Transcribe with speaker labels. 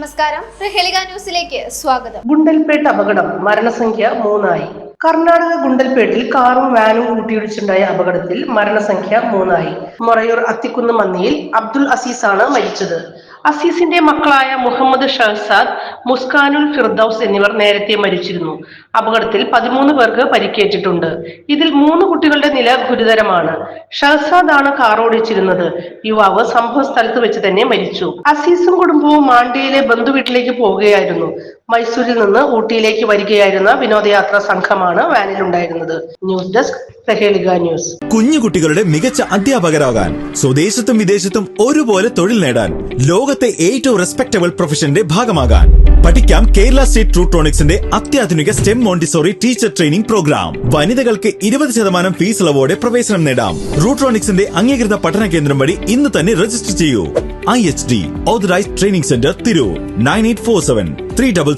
Speaker 1: നമസ്കാരം. പ്രഹേളിക ന്യൂസിലേക്ക് സ്വാഗതം.
Speaker 2: ഗുണ്ടൽപേട്ട് അപകടം മരണസംഖ്യ മൂന്നായി. കർണാടക ഗുണ്ടൽപേട്ടിൽ കാറും വാനും കൂട്ടിയിടിച്ചുണ്ടായ അപകടത്തിൽ മരണസംഖ്യ മൂന്നായി. മൊറയൂർ അത്തിക്കുന്ന് മന്നിയിൽ അബ്ദുൽ അസീസാണ് മരിച്ചത്. അസീസിന്റെ മക്കളായ മുഹമ്മദ് ഷഹസാദ് മുസ്കാനുൽ ഫിർദൌസ് എന്നിവർ നേരത്തെ മരിച്ചിരുന്നു. അപകടത്തിൽ പതിമൂന്ന് പേർക്ക് പരിക്കേറ്റിട്ടുണ്ട്. ഇതിൽ മൂന്ന് കുട്ടികളുടെ നില ഗുരുതരമാണ്. ഷഹസാദ് ആണ് കാർ ഓടിച്ചിരുന്നത്. യുവാവ് സംഭവ സ്ഥലത്ത് വെച്ച് തന്നെ മരിച്ചു. അസീസും കുടുംബവും മാണ്ടിയിലെ ബന്ധുവീട്ടിലേക്ക് പോവുകയായിരുന്നു. മൈസൂരിൽ നിന്ന് ഊട്ടിയിലേക്ക് വരികയായിരുന്ന വിനോദയാത്രാ സംഘമാണ് വാനിൽ ഉണ്ടായിരുന്നത് ന്യൂസ് ഡെസ്ക് സഹേലിക ന്യൂസ്.
Speaker 3: കുഞ്ഞുകുട്ടികളുടെ മികച്ച അധ്യാപകരാകാൻ സ്വദേശത്തും വിദേശത്തും ഒരുപോലെ തൊഴിൽ നേടാൻ ലോകത്തെ ഏറ്റവും റെസ്പെക്ടബിൾ പ്രൊഫഷന്റെ ഭാഗമാകാൻ. പഠിക്കാം കേരള സ്റ്റേറ്റ് ട്രൂട്രോണിക്സിന്റെ അത്യാധുനിക STEM Montessori teacher training programme. വനിതകൾക്ക് ഇരുപത് ശതമാനം ഫീസ് ഇളവോടെ പ്രവേശനം നേടാം. റൂട്രോണിക്സിന്റെ അംഗീകൃത പഠന കേന്ദ്രം വഴി ഇന്ന് തന്നെ രജിസ്റ്റർ ചെയ്യൂ. I H D authorised training centre Tirur. Nine eight four seven. Three double